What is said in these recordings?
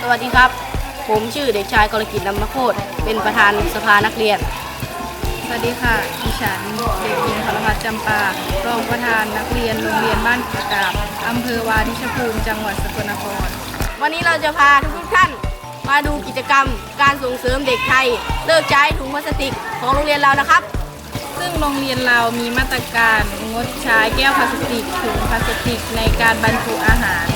สวัสดีครับ ผมชื่อเด็กชายกรกิจลำมะโคตรเป็นประธานสภานักเรียน สวัสดีค่ะดิฉันเด็กหญิงพลพัฒน์จำปา รองประธานนักเรียนโรงเรียนบ้านกระกาบอำเภอวาริชภูมิจังหวัดสกลนคร วันนี้เราจะพาทุกๆท่าน มาดูกิจกรรม การส่งเสริมเด็กไทย เลิกใช้ถุงพลาสติกของโรงเรียนเรานะครับซึ่งโรงเรียนเรามีมาตรการงดใช้แก้วพลาสติกถุงพลาสติกในการบรรจุอาหาร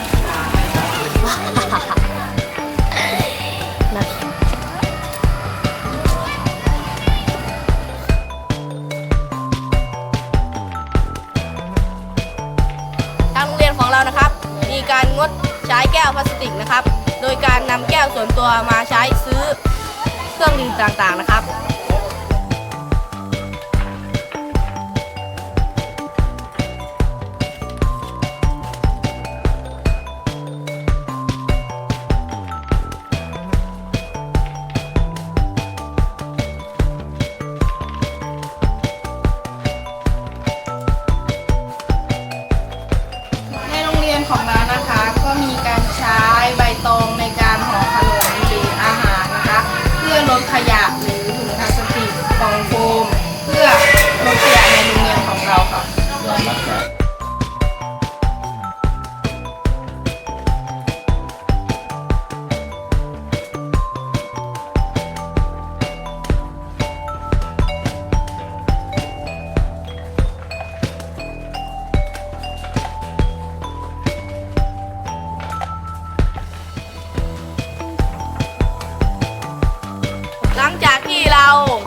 การงดใช้แก้วพลาสติกนะครับ โดยการนำแก้วส่วนตัวมาใช้ซื้อเครื่องดื่มต่างๆนะครับในโรงเรียนของเรา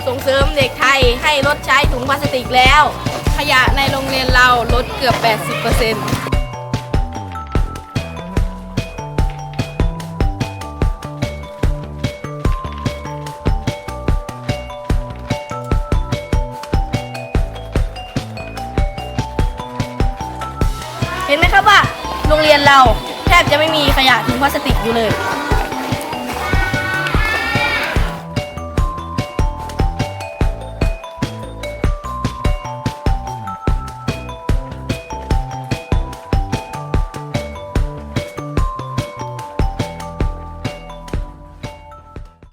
ส่งเสริมเด็กไทยให้ลดใช้ถุงพลาสติกแล้ว ขยะในโรงเรียนเราลดเกือบ 80%เห็นไหมครับว่าโรงเรียนเราแทบจะไม่มีขยะถุงพลาสติกอยู่เลย